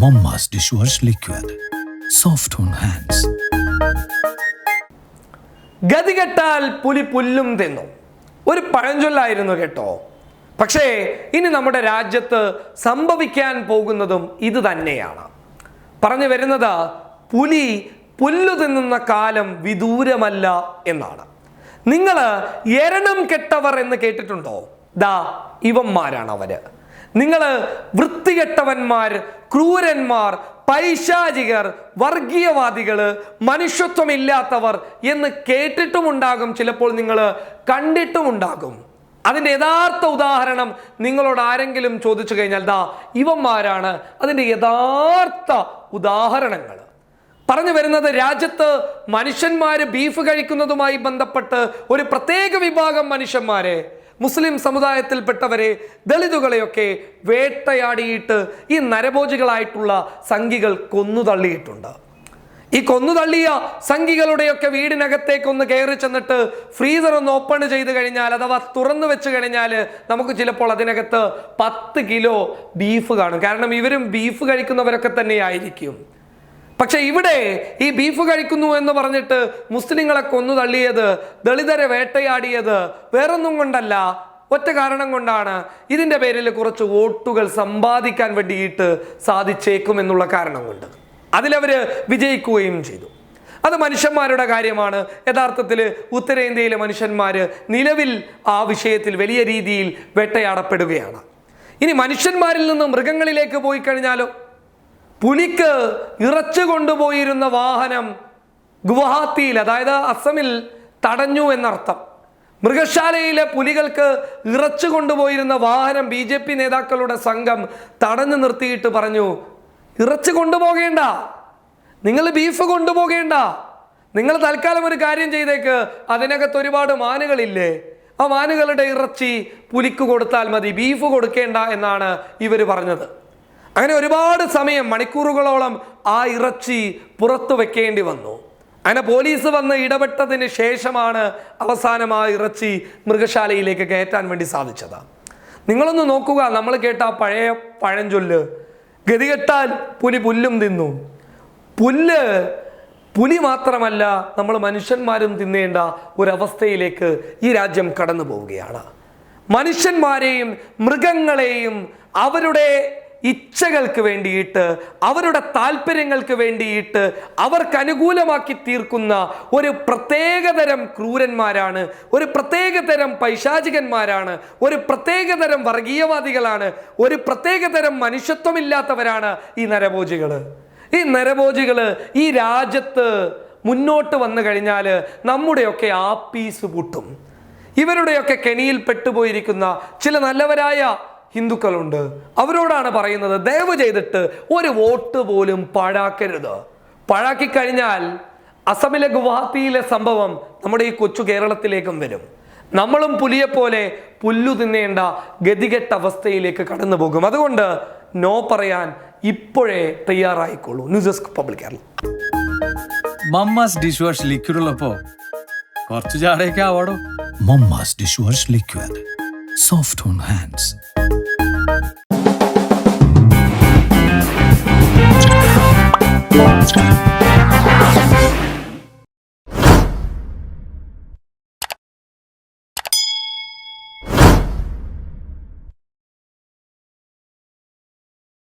Momma's dishwash liquid. Soft on hands. ഗതികെട്ടാൽ പുലി പുല്ലും തിന്നു. ഒരു പഴഞ്ചൊല്ലായിരുന്നു കേട്ടോ. പക്ഷേ ഇനി നമ്മുടെ രാജ്യത്ത് സംഭവിക്കാൻ പോകുന്നതും ഇത് തന്നെയാണ്. പറഞ്ഞു വരുന്നത് പുലി പുല്ലു തിന്നുന്ന കാലം വിദൂരമല്ല എന്നാണ്. നിങ്ങൾ എരണം കെട്ടവർ എന്ന് കേട്ടിട്ടുണ്ടോ? ദാ ഇവന്മാരാണ് അവർ നിങ്ങൾ വൃത്തികെട്ടവന്മാർ ക്രൂരന്മാർ പൈശാചികർ വർഗീയവാദികൾ മനുഷ്യത്വമില്ലാത്തവർ എന്ന് കേട്ടിട്ടുമുണ്ടാകും ചിലപ്പോൾ നിങ്ങൾ കണ്ടിട്ടുമുണ്ടാകും. അതിന്റെ യഥാർത്ഥ ഉദാഹരണം നിങ്ങളോട് ആരെങ്കിലും ചോദിച്ചു കഴിഞ്ഞാൽ ദാ ഇവന്മാരാണ് അതിന്റെ യഥാർത്ഥ ഉദാഹരണങ്ങൾ. പറഞ്ഞു വരുന്നത് രാജ്യത്ത് മനുഷ്യന്മാർ ബീഫ് കഴിക്കുന്നതുമായി ബന്ധപ്പെട്ട് ഒരു പ്രത്യേക വിഭാഗം മനുഷ്യന്മാരെ മുസ്ലിം സമുദായത്തിൽപ്പെട്ടവരെ ദളിതുകളെയൊക്കെ വേട്ടയാടിയിട്ട് ഈ നരഭോജികളായിട്ടുള്ള സംഘികൾ കൊന്നു തള്ളിയിട്ടുണ്ട്. ഈ കൊന്നു തള്ളിയ സംഘികളുടെയൊക്കെ വീടിനകത്തേക്ക് ഒന്ന് കയറി ചെന്നിട്ട് ഫ്രീസർ ഒന്ന് ഓപ്പൺ ചെയ്ത് കഴിഞ്ഞാൽ അഥവാ തുറന്നു വെച്ച് കഴിഞ്ഞാൽ നമുക്ക് ചിലപ്പോൾ അതിനകത്ത് പത്ത് കിലോ ബീഫ് കാണും. കാരണം ഇവരും ബീഫ് കഴിക്കുന്നവരൊക്കെ തന്നെയായിരിക്കും. പക്ഷെ ഇവിടെ ഈ ബീഫ് കഴിക്കുന്നു എന്ന് പറഞ്ഞിട്ട് മുസ്ലിങ്ങളെ കൊന്നു തള്ളിയത് ദളിതരെ വേട്ടയാടിയത് വേറൊന്നും കൊണ്ടല്ല ഒറ്റ കാരണം കൊണ്ടാണ് ഇതിന്റെ പേരിൽ കുറച്ച് വോട്ടുകൾ സമ്പാദിക്കാൻ വേണ്ടിയിട്ട് സാധിച്ചേക്കും എന്നുള്ള കാരണം കൊണ്ട്. അതിലവർ വിജയിക്കുകയും ചെയ്തു. അത് മനുഷ്യന്മാരുടെ കാര്യമാണ്. യഥാർത്ഥത്തിൽ ഉത്തരേന്ത്യയിലെ മനുഷ്യന്മാർ നിലവിൽ ആ വിഷയത്തിൽ വലിയ രീതിയിൽ വേട്ടയാടപ്പെടുകയാണ്. ഇനി മനുഷ്യന്മാരിൽ നിന്ന് മൃഗങ്ങളിലേക്ക് പോയി കഴിഞ്ഞാലോ? പുലിക്ക് ഇറച്ചു കൊണ്ടുപോയിരുന്ന വാഹനം ഗുവാഹത്തിയിൽ അതായത് അസമിൽ തടഞ്ഞു എന്നർത്ഥം. മൃഗശാലയിലെ പുലികൾക്ക് ഇറച്ചു കൊണ്ടുപോയിരുന്ന വാഹനം ബി ജെ പി നേതാക്കളുടെ സംഘം തടഞ്ഞു നിർത്തിയിട്ട് പറഞ്ഞു ഇറച്ചു കൊണ്ടുപോകേണ്ട. നിങ്ങൾ ബീഫ് കൊണ്ടുപോകേണ്ട. നിങ്ങൾ തൽക്കാലം ഒരു കാര്യം ചെയ്തേക്ക്. അതിനകത്ത് ഒരുപാട് മാനുകളില്ലേ? ആ മാനുകളുടെ ഇറച്ചി പുലിക്ക് കൊടുത്താൽ മതി ബീഫ് കൊടുക്കേണ്ട എന്നാണ് ഇവർ പറഞ്ഞത്. അങ്ങനെ ഒരുപാട് സമയം മണിക്കൂറുകളോളം ആ ഇറച്ചി പുറത്തു വെക്കേണ്ടി വന്നു. അങ്ങനെ പോലീസ് വന്ന് ഇടപെട്ടതിന് ശേഷമാണ് അവസാനം ആ ഇറച്ചി മൃഗശാലയിലേക്ക് കയറ്റാൻ വേണ്ടി സാധിച്ചത്. നിങ്ങളൊന്ന് നോക്കുക നമ്മൾ കേട്ട ആ പഴയ പഴഞ്ചൊല്ല് ഗതികെട്ടാൽ പുലി പുല്ലും തിന്നു. പുല്ല് പുലി മാത്രമല്ല നമ്മൾ മനുഷ്യന്മാരും തിന്നേണ്ട ഒരവസ്ഥയിലേക്ക് ഈ രാജ്യം കടന്നു പോവുകയാണ് മനുഷ്യന്മാരെയും മൃഗങ്ങളെയും അവരുടെ ഇച്ഛകൾക്ക് വേണ്ടിയിട്ട് അവരുടെ താല്പര്യങ്ങൾക്ക് വേണ്ടിയിട്ട് അവർക്ക് അനുകൂലമാക്കി തീർക്കുന്ന ഒരു പ്രത്യേകതരം ക്രൂരന്മാരാണ് ഒരു പ്രത്യേകതരം പൈശാചികന്മാരാണ് ഒരു പ്രത്യേകതരം വർഗീയവാദികളാണ് ഒരു പ്രത്യേകതരം മനുഷ്യത്വമില്ലാത്തവരാണ് ഈ നരഭോജികൾ ഈ നരഭോജികൾ ഈ രാജ്യത്ത് മുന്നോട്ട് വന്നു കഴിഞ്ഞാൽ നമ്മുടെയൊക്കെ ആപ്പീസ് പൂട്ടും. ഇവരുടെയൊക്കെ കെണിയിൽ പെട്ടുപോയിരിക്കുന്ന ചില നല്ലവരായ ഹിന്ദുക്കളുണ്ട്. അവരോടാണ് പറയുന്നത് ദയവ് ചെയ്തിട്ട് ഒരു വോട്ട് പോലും പാഴാക്കരുത്. പാഴാക്കി കഴിഞ്ഞാൽ അസമിലെ ഗുവാഹത്തിയിലെ സംഭവം നമ്മുടെ ഈ കൊച്ചു കേരളത്തിലേക്കും വരും. നമ്മളും പുലിയെ പോലെ പുല്ലു തിന്നേണ്ട ഗതികെട്ട അവസ്ഥയിലേക്ക് കടന്നു പോകും അതുകൊണ്ട് നോ പറയാൻ ഇപ്പോഴേ തയ്യാറായിക്കോളൂ. News desk public Kerala. Mamma's dish wash liquid ഉള്ളപ്പോ കുറച്ച് ചാടയൊക്കെ ആവാടോ? Dish wash liquid. Soft on hands.